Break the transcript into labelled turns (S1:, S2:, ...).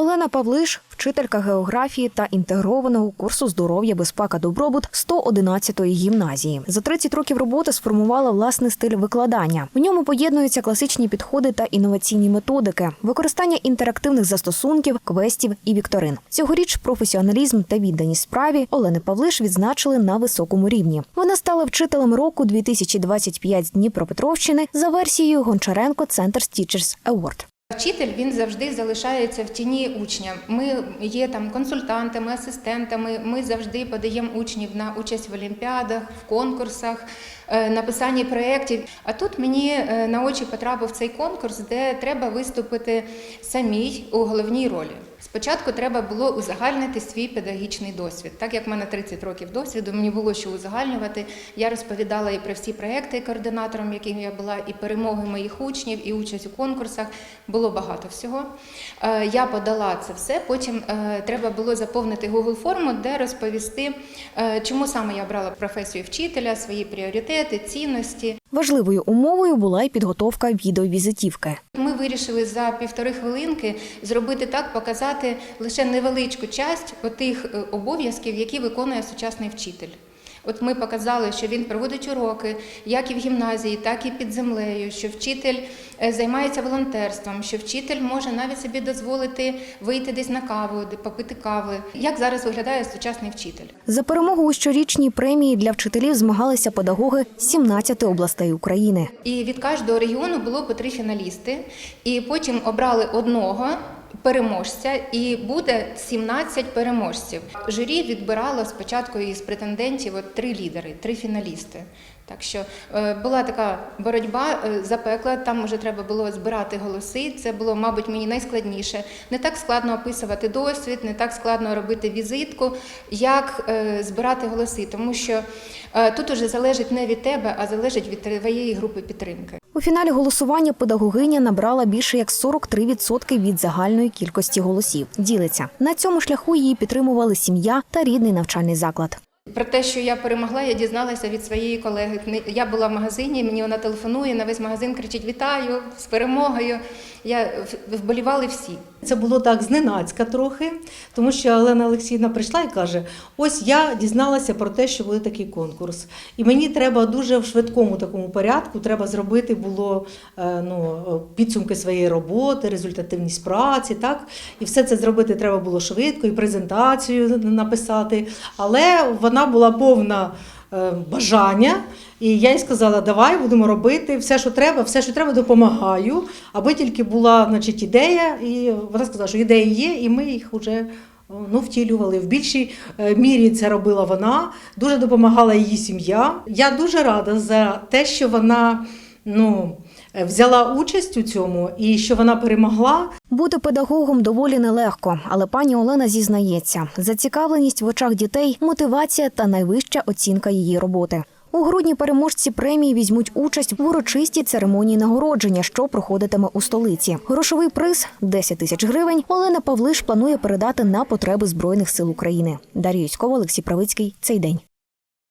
S1: Олена Павлиш, вчителька географії та інтегрованого курсу здоров'я, безпека, добробут 111-ї гімназії. За 30 років роботи сформувала власний стиль викладання. В ньому поєднуються класичні підходи та інноваційні методики, використання інтерактивних застосунків, квестів і вікторин. Цьогоріч професіоналізм та відданість справі Олени Павлиш відзначили на високому рівні. Вона стала вчителем року 2025 з Дніпропетровщини за версією Гончаренко Центр Teachers Award.
S2: Вчитель він завжди залишається в тіні учня. Ми є там консультантами, асистентами. Ми завжди подаємо учнів на участь в олімпіадах, в конкурсах, е, написанні проєктів. А тут мені е, на очі потрапив цей конкурс, де треба виступити самій у головній ролі. Спочатку треба було узагальнити свій педагогічний досвід. Так як в мене 30 років досвіду, мені було що узагальнювати. Я розповідала і про всі проекти координатором, яким я була, і перемоги моїх учнів, і участь у конкурсах. Було багато всього. Е, Я подала це все. Потім е, треба було заповнити Google форму, де розповісти, е, чому саме я обрала професію вчителя, свої пріоритети, цінності.
S1: Важливою умовою була й підготовка відеовізитівки.
S2: Ми вирішили за півтори хвилинки зробити так, показати лише невеличку часть отих е, обов'язків, які виконує сучасний вчитель. От ми показали, що він проводить уроки як і в гімназії, так і під землею, що вчитель е, займається волонтерством, що вчитель може навіть собі дозволити вийти десь на каву, попити кави. Як зараз виглядає сучасний вчитель?
S1: За перемогу у щорічній премії для вчителів змагалися педагоги з 17 областей України.
S2: І від кожного регіону було по три фіналісти, і потім обрали одного. Переможця і буде 17 переможців. Журі відбирало спочатку із претендентів от три лідери, три фіналісти. Так що е, була така боротьба е, запекла. Там вже треба було збирати голоси. Це було, мабуть, мені найскладніше. Не так складно описувати досвід, не так складно робити візитку, як е, збирати голоси, тому що тут уже залежить не від тебе, а залежить від твоєї групи підтримки.
S1: У фіналі голосування педагогиня набрала більше як 43% від загальної кількості голосів. Ділиться на цьому шляху її підтримували сім'я та рідний навчальний заклад.
S2: Про те, що я перемогла, я дізналася від своєї колеги. Я була в магазині, мені вона телефонує, на весь магазин кричить Вітаю з перемогою. Я в- вболівали всі.
S3: Це було так зненацька трохи, тому що Олена Олексіївна прийшла і каже: ось я дізналася про те, що буде такий конкурс. І мені треба дуже в швидкому такому порядку треба зробити було е, ну, підсумки своєї роботи, результативність праці, так? І все це зробити треба було швидко, і презентацію написати. Але вона була повна е, бажання. І я їй сказала, давай будемо робити все, що треба, все, що треба, допомагаю. Аби тільки була значить, ідея, і вона сказала, що ідеї є, і ми їх вже ну, втілювали. В більшій е, мірі це робила вона, дуже допомагала її сім'я. Я дуже рада за те, що вона ну, е, взяла участь у цьому і що вона перемогла.
S1: Бути педагогом доволі нелегко, але пані Олена зізнається, зацікавленість в очах дітей, мотивація та найвища оцінка її роботи. У грудні переможці премії візьмуть участь в урочистій церемонії нагородження, що проходитиме у столиці. Грошовий приз 10 тисяч гривень. Олена Павлиш планує передати на потреби збройних сил України. Дар'я Юськова, Олексій Правицький. Цей день.